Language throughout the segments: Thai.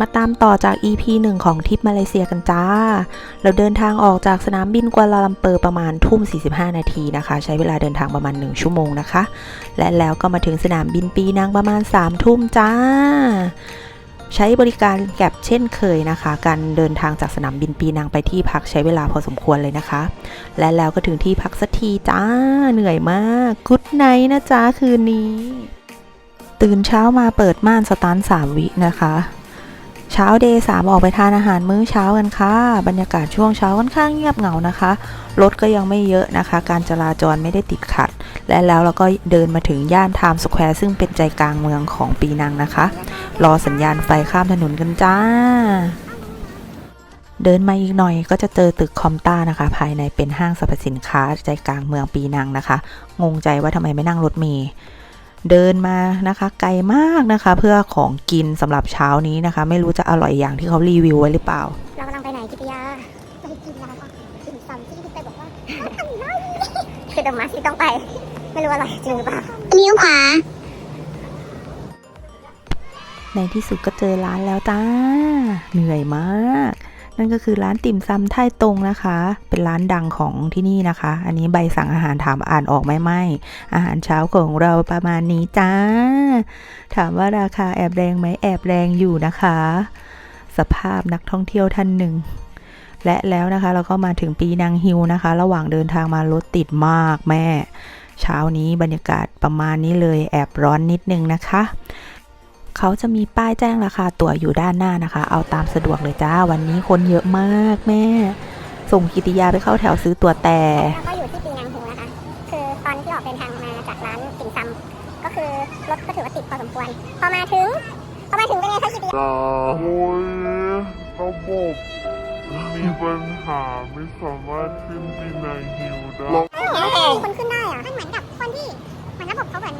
มาตามต่อจาก EP 1 ของทริปมาเลเซียกันจ้า เราเดินทางออกจากสนามบินกัวลาลัมเปอร์ประมาณทุ่ม 45 นาทีนะคะ ใช้เวลาเดินทางประมาณ 1 ชั่วโมงนะคะ และแล้วก็มาถึงสนามบินปีนังประมาณ 3 ทุ่มจ้า ใช้บริการแก็บเช่นเคยนะคะ การเดินทางจากสนามบินปีนังไปที่พักใช้เวลาพอสมควรเลยนะคะ และแล้วก็ถึงที่พักสักทีจ้าเหนื่อยมากกุ๊ดไนนะจ้าคืนนี้ ตื่นเช้ามาเปิดม่านสตาร์ทสามวินะคะ เช้าเดย์สามออกไปทานอาหารมื้อเช้ากันค่ะ บรรยากาศช่วงเช้าค่อนข้างเงียบเหงานะคะ รถก็ยังไม่เยอะนะคะ การจราจรไม่ได้ติดขัด และแล้วเราก็เดินมาถึงย่านไทม์สแควร์ซึ่งเป็นใจกลางเมืองของปีนังนะคะ รอสัญญาณไฟข้ามถนนกันจ้า เดินมาอีกหน่อยก็จะเจอตึกคอมต้านะคะ ภายในเป็นห้างสรรพสินค้าใจกลางเมืองปีนังนะคะ งงใจว่าทำไมไม่นั่งรถเมล์ เดินมานะคะ ไกลมากนะคะ เพื่อของกินสำหรับเช้านี้นะคะ ไม่รู้จะอร่อยอย่างที่เขารีวิวไว้หรือเปล่า เรากำลังไปไหนกิตยาไปกินแล้วก็กินซ้ำที่พี่ไปบอกว่าทำได้คือเดอะมาสที่ต้องไปไม่รู้ว่าอร่อยจริงหรือเปล่าเลี้ยวขวาในที่สุดก็เจอร้านแล้วจ้า เหนื่อยมาก นั่นก็คือร้านติ่มซำไท่ตรงนะคะ เป็นร้านดังของที่นี่นะคะ อันนี้ใบสั่งอาหารถามอ่านออกไหมไม่อาหารเช้าของเราประมาณนี้จ้า ถามว่าราคาแอบแรงไหมแอบแรงอยู่นะคะ สภาพนักท่องเที่ยวท่านหนึ่งและแล้วนะคะเราก็มาถึงปีนังฮิวนะคะ ระหว่างเดินทางมารถติดมากแม่ เช้านี้บรรยากาศประมาณนี้เลยแอบร้อนนิดนึงนะคะ เขาจะมีป้ายแจ้งราคาตั๋วอยู่ด้านหน้านะคะ เอาตามสะดวกเลยจ้า วันนี้คนเยอะมากแม่ ส่งกิติยาไปเข้าแถวซื้อตั๋วแต่แล้วก็อยู่ที่ปีนังฮูนะคะ คือตอนที่ออกเดินทางมาจากร้านติ่มซำก็คือรถก็ถือว่าติดพอสมควร พอมาถึง พอมาถึงเป็นไงคะกิตยาแต่โอ้ยระบบมีปัญหาไม่สามารถขึ้นปีนายฮิวได้มีคนขึ้นได้อะมันเหมือนกับคนที่เหมือนระบบเขาเหมือน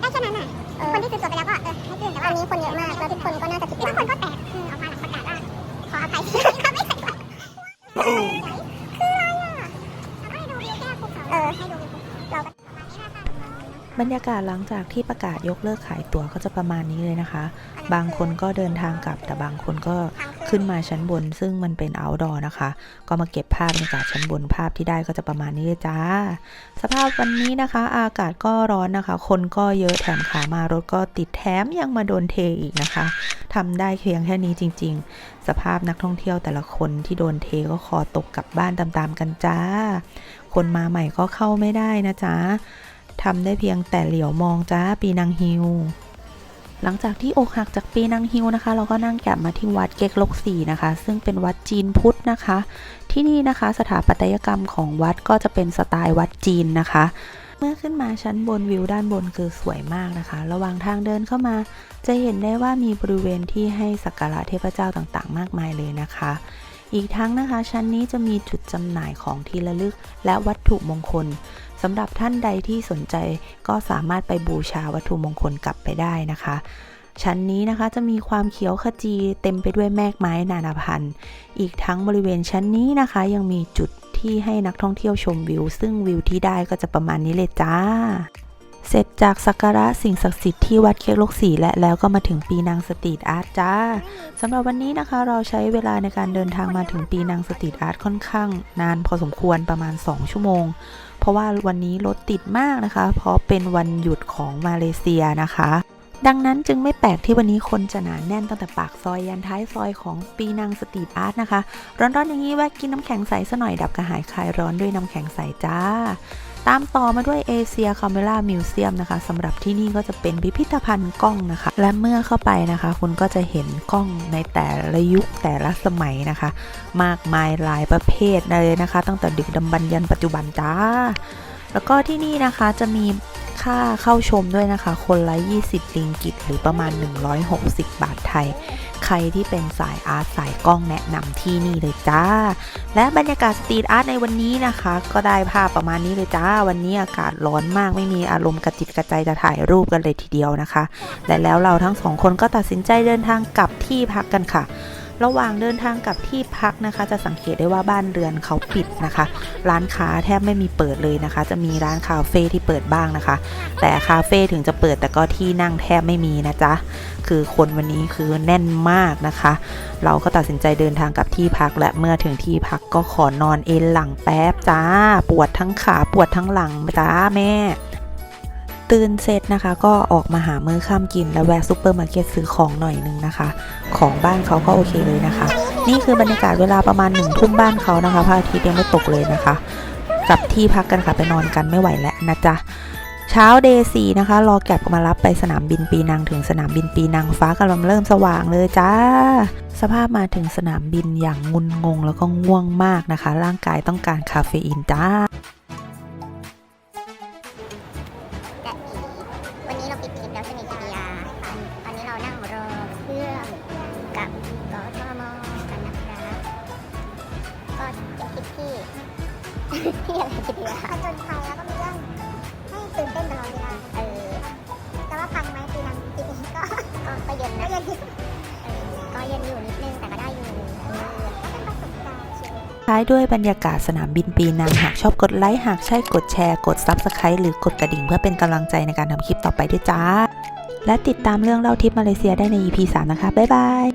ได้แค่นั้นอะ คนที่ซื้อตั๋วไปแล้วก็เออให้ขึ้นแต่ว่าวันนี้คนเยอะมากแล้วทุกคนก็น่าจะผิดหวังทุกคนก็แตกคือออกมาหลังประกาศว่าขออภัยที่เขาไม่ใส่ บรรยากาศหลังจากที่ประกาศยกเลิกขายตั๋วก็จะประมาณนี้เลยนะคะ บางคนก็เดินทางกลับ แต่บางคนก็ขึ้นมาชั้นบน ซึ่งมันเป็น outdoor นะคะ ก็มาเก็บภาพบรรยากาศชั้นบนภาพที่ได้ก็จะประมาณนี้เลยจ้า สภาพวันนี้นะคะ อากาศก็ร้อนนะคะ คนก็เยอะแถมขามารถก็ติดแถมยังมาโดนเทอีกนะคะทำได้เพียงแค่นี้จริง ๆ สภาพนักท่องเที่ยวแต่ละคนที่โดนเทก็คอตกกลับบ้านตามๆกันจ้า คนมาใหม่ก็เข้าไม่ได้นะจ๊ะ ทำได้เพียงแต่เหลียวมองจ้าปีนังฮิว หลังจากที่อกหักจากปีนังฮิวนะคะ เราก็นั่งแกลับมาที่วัดเกกลกสีนะคะ ซึ่งเป็นวัดจีนพุทธนะคะ ที่นี่นะคะสถาปัตยกรรมของวัดก็จะเป็นสไตล์วัดจีนนะคะเมื่อขึ้นมาชั้นบนวิวด้านบนคือสวยมากนะคะ ระหว่างทางเดินเข้ามา จะเห็นได้ว่ามีบริเวณที่ให้สักการะเทพเจ้าต่างๆ มากมายเลยนะคะ อีกทั้งนะคะชั้นนี้จะมีจุดจำหน่ายของที่ระลึกและวัตถุมงคลำหรับท่านใดที่สนใจก็สามารถไปบูชาวัตถุมงคลกลับไปได้นะคะ ชั้นนี้นะคะจะมีความเขียวขจีเต็มไปด้วยแมกไม้นานาพันธุ์ อีกทั้งบริเวณชั้นนี้นะคะ ยังมีจุดที่ให้นักท่องเที่ยวชมวิว ซึ่งวิวที่ได้ก็จะประมาณนี้เลยจ้าเสร็จจากสักการะสิ่งศักดิ์สิทธิ์ที่วัดเค้กลกสีและแล้วก็มาถึงปีนังสตรีทอาร์ตจ้าสำหรับวันนี้นะคะเราใช้เวลาในการเดินทางมาถึงปีนังสตรีทอาร์ตค่อนข้าง นานพอสมควรประมาณ 2 ชั่วโมง ราะว่าวันนี้รถติดมากนะคะ เพราะเป็นวันหยุดของมาเลเซียนะคะ ดังนั้นจึงไม่แปลกที่วันนี้คนจะหนาแน่นตั้งแต่ปากซอยยันท้ายซอยของปีนังสตรีทอาร์ตนะคะ ร้อนๆอย่างนี้แวะกินน้ำแข็งใสซะหน่อยดับกระหายคลายร้อนด้วยน้ำแข็งใสจ้า ตามต่อมาด้วยเอเชียคาเม r ามิวเซียมนะคะสำหรับที่นี่ก็จะเป็นพิพิธภัณฑ์กล้องนะคะ และเมื่อเข้าไปนะคะ คุณก็จะเห็นกล้องในแต่ละยุคแต่ละสมัยนะคะ มากมายหลายประเภทเลยนะคะ ตั้งแต่ดึกดำบรรยันปัจจุบันจ้าแล้วก็ที่นี่นะคะจะมี ค่าเข้าชมด้วยนะคะ คนละ 20 ลิงกิตหรือประมาณ 160 บาทไทย ใครที่เป็นสายอาร์ตสายกล้องแนะนำที่นี่เลยจ้า และบรรยากาศสตรีทอาร์ตในวันนี้นะคะ ก็ได้ภาพประมาณนี้เลยจ้า วันนี้อากาศร้อนมากไม่มีอารมณ์กระจิตกระใจจะถ่ายรูปกันเลยทีเดียวนะคะ และแล้วเราทั้งสองคนก็ตัดสินใจเดินทางกลับที่พักกันค่ะ ระหว่างเดินทางกลับที่พักนะคะ จะสังเกตได้ว่าบ้านเรือนเขาปิดนะคะ ร้านค้าแทบไม่มีเปิดเลยนะคะ จะมีร้านคาเฟ่ที่เปิดบ้างนะคะ แต่คาเฟ่ถึงจะเปิดแต่ก็ที่นั่งแทบไม่มีนะจ๊ะคือคนวันนี้คือแน่นมากนะคะ เราก็ตัดสินใจเดินทางกลับที่พัก และเมื่อถึงที่พักก็ขอนอนเอนหลังแป๊บจ้า ปวดทั้งขาปวดทั้งหลังจ้าแม่ ตื่นเสร็จนะคะ ก็ออกมาหามื้อค่ำกิน แล้วแวะซูเปอร์มาร์เก็ตซื้อของหน่อยนึงนะคะ ของบ้านเขาก็โอเคเลยนะคะ นี่คือบรรยากาศเวลาประมาณหนึ่งทุ่มบ้านเขานะคะพระอาทิตย์ยังไม่ตกเลยนะคะกลับที่พักกันค่ะไปนอนกันไม่ไหวแล้วนะจ๊ะเช้าเดย์สีนะคะ รอแก็บมารับไปสนามบินปีนังถึงสนามบินปีนังฟ้ากำลังเริ่มสว่างเลยจ้า สภาพมาถึงสนามบินอย่างงุนงงแล้วก็ง่วงมากนะคะ ร่างกายต้องการคาเฟอีนจ้า ที่ที่อะไรพี่เบียร์ผจญภัยแล้วก็มีเรื่องให้ตื่นเต้นตลอดเวลาเออแต่ว่าฟังไหมปีนังปีนี้ก็ก็เย็นนะก็เย็นอยู่ก็เย็นอยู่นิดนึงแต่ก็ได้อยู่ท้ายด้วยบรรยากาศสนามบินปีนังหากชอบกดไลค์หากใช่กดแชร์ กด Subscribe หรือกดกระดิ่งเพื่อเป็นกำลังใจในการทำคลิปต่อไปด้วยจ้า และติดตามเรื่องเล่าทิปมาเลเซียได้ใน EP 3 นะคะ บ๊ายบาย